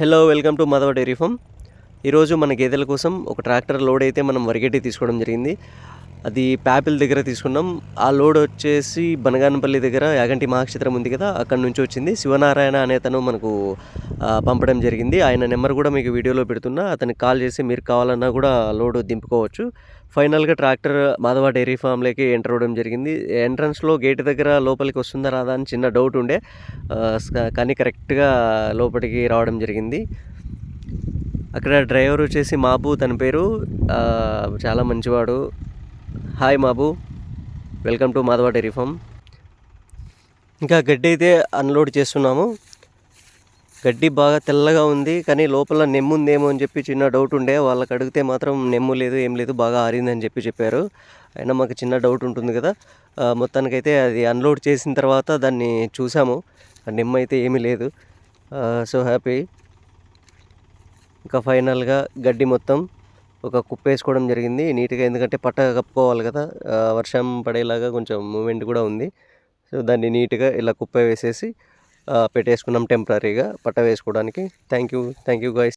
Hello welcome to Madhava dairy farm ఈరోజు మన గేదెల కోసం ఒక ట్రాక్టర్ లోడ్ అయితే మనం వరిగడ్డి తీసుకోవడం జరిగింది. అది ప్యాపిల్ దగ్గర తీసుకున్నాం. ఆ లోడ్ వచ్చేసి బనగానపల్లి దగ్గర యాగంటి మహాక్షేత్రం ఉంది కదా అక్కడ నుంచి వచ్చింది. శివనారాయణ అనే తను మనకు పంపడం జరిగింది. ఆయన నెంబర్ కూడా మీకు వీడియోలో పెడుతున్నా. అతనికి కాల్ చేసి మీరు కావాలన్నా కూడా లోడ్ దింపుకోవచ్చు. ఫైనల్గా ట్రాక్టర్ మాధవ డైరీ ఫామ్లోకి ఎంటర్ అవ్వడం జరిగింది. ఎంట్రన్స్లో గేట్ దగ్గర లోపలికి వస్తుందా రాదా అని చిన్న డౌట్ ఉండే. కానీ కరెక్ట్గా లోపలికి రావడం జరిగింది. అక్కడ డ్రైవర్ వచ్చేసి మాబు తన పేరు. చాలా మంచివాడు. Hi Mabu. Welcome to Madhava dairy farm. ఇంకా గడ్డి అయితే అన్లోడ్ చేస్తున్నాము. గడ్డి బాగా తెల్లగా ఉంది కానీ లోపల నెమ్ము ఉందేమో అని చెప్పి చిన్న డౌట్ ఉండే. వాళ్ళకి అడిగితే మాత్రం నెమ్ము లేదు ఏం లేదు బాగా ఆరిందని చెప్పి చెప్పారు. అయినా మాకు చిన్న డౌట్ ఉంటుంది కదా. మొత్తానికైతే అది అన్లోడ్ చేసిన తర్వాత దాన్ని చూసాము. ఆ నెమ్ము అయితే ఏమీ లేదు. సో హ్యాపీ ఇంకా ఫైనల్గా గడ్డి మొత్తం ఒక కుప్ప వేసుకోవడం జరిగింది. నీట్గా ఎందుకంటే పట్ట కప్పుకోవాలి కదా. వర్షం పడేలాగా కొంచెం మూమెంట్ కూడా ఉంది. సో దాన్ని నీట్గా ఇలా కుప్ప వేసేసి పెట్టేసుకున్నాం టెంపరీగా పట్ట వేసుకోవడానికి. Thank you thank you guys